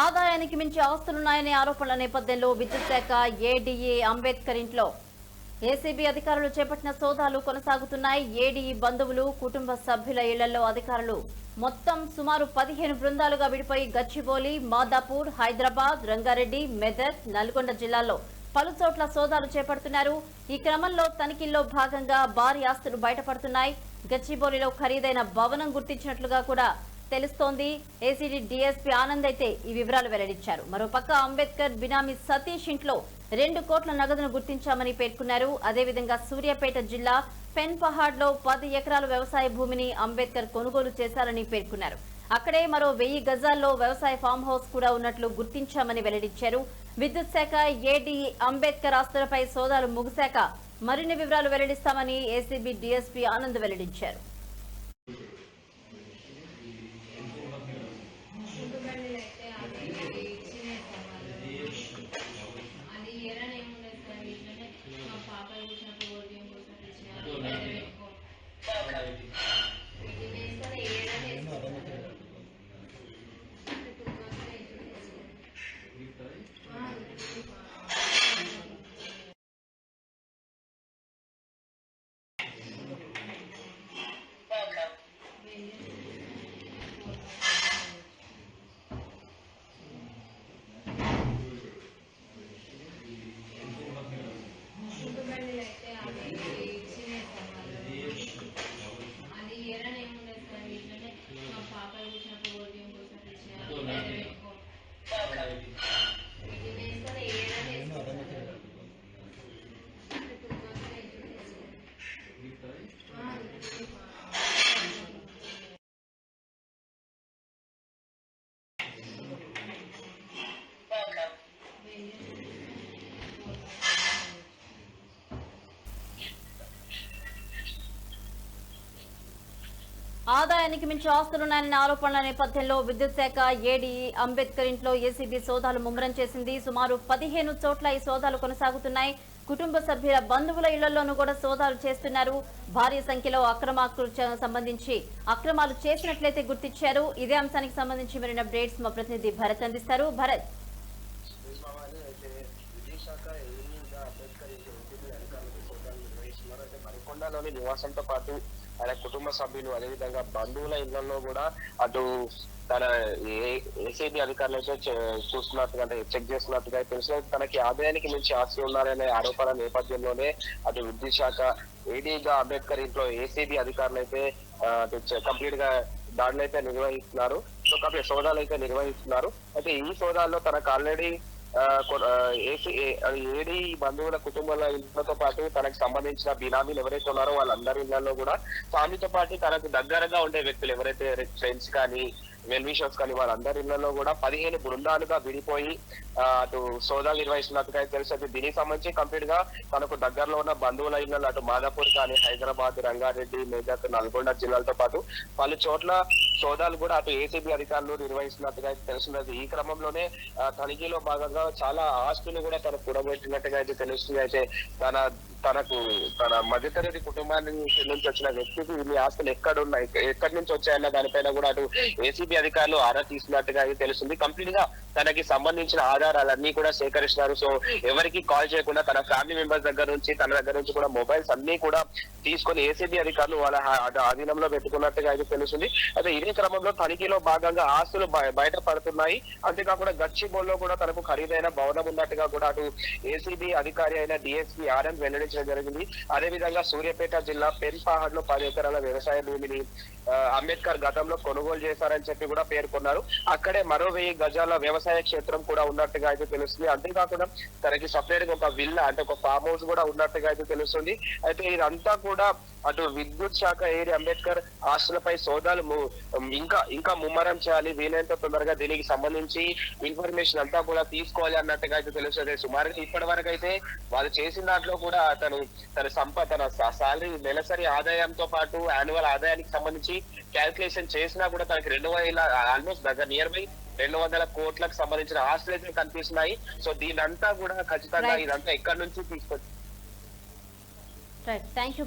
ఆదాయానికి మించి ఆస్తులున్నాయనే ఆరోపణల నేపథ్యంలో విద్యుత్ శాఖ ఏడీఏ అంబేద్కర్ ఇంట్లో ఏసీబీ అధికారులు చేపట్టిన సోదాలు కొనసాగుతున్నాయి. ఏడీఈ బంధువులు కుటుంబ సభ్యుల ఇళ్ళలో అధికారులు మొత్తం సుమారు పదిహేను బృందాలుగా విడిపోయి గచ్చిబౌలి మాదాపూర్ హైదరాబాద్ రంగారెడ్డి మెదక్ నల్గొండ జిల్లాల్లో పలు చోట్ల సోదాలు చేపడుతున్నారు. ఈ క్రమంలో తనిఖీల్లో భాగంగా భారీ ఆస్తులు బయటపడుతున్నాయి. గచ్చిబౌలిలో ఖరీదైన భవనం గుర్తించినట్లుగా కూడా తెలుస్తోంది. ఏసీడీ డీఎస్పీ ఆనంద్ అయితే ఈ వివరాలు వెల్లడించారు. మరోపక్క అంబేద్కర్ బినామీ సతీష్ ఇంట్లో రెండు కోట్ల నగదును గుర్తించామని పేర్కొన్నారు. అదేవిధంగా సూర్యాపేట జిల్లా పెన్పహాడ్లో పది ఎకరాల వ్యవసాయ భూమిని అంబేద్కర్ కొనుగోలు చేశారని పేర్కొన్నారు. అక్కడే మరో వెయ్యి గజాల్లో వ్యవసాయ ఫామ్ హౌస్ కూడా ఉన్నట్లు గుర్తించామని వెల్లడించారు. విద్యుత్ శాఖ ఏడీ అంబేద్కర్ ఆస్తులపై సోదాలు ముగిశాక మరిన్ని వివరాలు వెల్లడిస్తామని ఏసీబీ డీఎస్పీ ఆనంద్ వెల్లడించారు. ఆదాయానికి మించి ఆస్తులున్నాయన్న ఆరోపణల నేపథ్యంలో విద్యుత్ శాఖ ఏడీ అంబేద్కర్ ఇంట్లో ఏసీబీ సోదాలు ముమ్మరం చేసింది. సుమారు పదిహేను చోట్ల ఈ సోదాలు కొనసాగుతున్నాయి. కుటుంబ సభ్యుల బంధువుల ఇళ్ళలోనూ కూడా సోదాలు చేస్తున్నారు. భారీ సంఖ్యలో అక్రమాలకు సంబంధించి అక్రమాలు చేసినట్లయితే గుర్తించారు ఇదే అంశానికి సంబంధించి మరిన్ని అప్డేట్స్ మా ప్రతినిధి భరత్ అందిస్తారు. భరత్. అంబేద్కర్ ఇంటి నిర్వహిస్తున్నారు. అయితే మరికొండలోని నివాసంతో పాటు ఆయన కుటుంబ సభ్యులు అదేవిధంగా బంధువుల ఇళ్ళలో కూడా అటు తన ఏసీబీ అధికారులు అయితే చే- చూస్తున్నట్టుగా అంటే చెక్ చేస్తున్నట్టుగా తెలిసిన తనకి ఆదాయానికి మించి ఆస్తి ఉన్నారనే ఆరోపణ నేపథ్యంలోనే అటు విద్యుత్ శాఖ ఏడీగా అంబేద్కర్ ఇంట్లో ఏసీబీ అధికారులు అయితే కంప్లీట్గా దాడులు అయితే నిర్వహిస్తున్నారు. సో కాబట్టి సోదాలు అయితే నిర్వహిస్తున్నారు. అయితే ఈ సోదాల్లో తనకు ఆల్రెడీ ఏడి బంధువుల కుటుంబాల ఇళ్ళతో పాటు తనకు సంబంధించిన బినామీలు ఎవరైతే ఉన్నారో వాళ్ళందరి ఇళ్ళలో కూడా ఫ్యామిలీతో పాటు తనకు దగ్గరగా ఉండే వ్యక్తులు ఎవరైతే ఫ్రెండ్స్ కానీ వెల్విషర్స్ కానీ వాళ్ళందరి ఇళ్ళలో కూడా పదిహేను బృందాలుగా విడిపోయి అటు సోదాలు నిర్వహిస్తున్నట్టుగా అయితే తెలుసు. అయితే దీనికి సంబంధించి కంప్లీట్గా తనకు దగ్గరలో ఉన్న బంధువుల ఇళ్ళలో అటు మాదాపూర్ కానీ హైదరాబాద్ రంగారెడ్డి మెదక్ నల్గొండ జిల్లాలతో పాటు పలు చోట్ల సోదాలు కూడా అటు ఏసీబీ అధికారులు నిర్వహిస్తున్నట్టుగా అయితే తెలుస్తున్నది. ఈ క్రమంలోనే తనిఖీలో భాగంగా చాలా ఆస్తులు కూడా తనకు కూడబెట్టినట్టుగా అయితే తెలుస్తుంది. అయితే తన తనకు తన మధ్యతరగతి కుటుంబాన్ని నుంచి వచ్చిన వ్యక్తికి ఇన్ని ఆస్తులు ఎక్కడ ఉన్నాయి ఎక్కడి నుంచి వచ్చాయన్న దానిపైన కూడా అటు ఏసీబీ అధికారులు ఆరా తీసినట్టుగా అయితే తెలుస్తుంది. కంప్లీట్గా తనకి సంబంధించిన ఆధారాలన్నీ కూడా సేకరిస్తున్నారు. సో ఎవరికి కాల్ చేయకుండా తన ఫ్యామిలీ మెంబర్స్ దగ్గర నుంచి తన దగ్గర నుంచి కూడా మొబైల్స్ అన్ని కూడా తీసుకొని ఏసీబీ అధికారులు వాళ్ళ ఆధీనంలో పెట్టుకున్నట్టుగా అయితే తెలుస్తుంది. అయితే ఇదే క్రమంలో తనిఖీలో భాగంగా ఆస్తులు బయ- పడుతున్నాయి అంతేకాకుండా గచ్చిబోల్లో కూడా తనకు ఖరీదైన భవనం ఉన్నట్టుగా కూడా అటు ఏసీబీ అధికారి అయిన డిఎస్పీ ఆర్ఎన్ వెల్లడించడం జరిగింది. అదే విధంగా సూర్యాపేట జిల్లా పెన్పహాడ్లో పది ఎకరాల వ్యవసాయ భూమిని అంబేద్కర్ గతంలో కొనుగోలు చేశారని చెప్పి కూడా పేర్కొన్నారు. అక్కడే మరో వెయ్యి గజాల వ్యవసాయ క్షేత్రం కూడా ఉన్నట్టుగా అయితే తెలుస్తుంది. అంతేకాకుండా తనకి సపరేట్గా ఒక విల్లా అంటే ఒక ఫామ్ హౌస్ కూడా ఉన్నట్టుగా అయితే తెలుస్తుంది. అయితే ఇదంతా కూడా అటు విద్యుత్ శాఖ ఏరి అంబేద్కర్ ఆస్తులపై సోదాలు ఇంకా ఇంకా ముమ్మరం చేయాలి. వీలైనంత తొందరగా దీనికి సంబంధించి ఇన్ఫర్మేషన్ అంతా కూడా తీసుకోవాలి అన్నట్టుగా అయితే తెలుస్తుంది. సుమారుగా ఇప్పటి వరకు అయితే వాళ్ళు చేసిన దాంట్లో కూడా తను తన సంప తన సాలరీ నెలసరి ఆదాయంతో పాటు యాన్యువల్ ఆదాయానికి సంబంధించి క్యాల్కులేషన్ చేసినా కూడా తనకి రెండు వేల ఆల్మోస్ట్ దగ్గర నియర్ బై రెండు వందల కోట్లకు సంబంధించిన ఆస్తులు అయితే కనిపిస్తున్నాయి. సో దీనంతా కూడా ఖచ్చితంగా. ఇదంతా ఎక్కడి నుంచి తీసుకొచ్చి రైట్ థ్యాంక్ యూ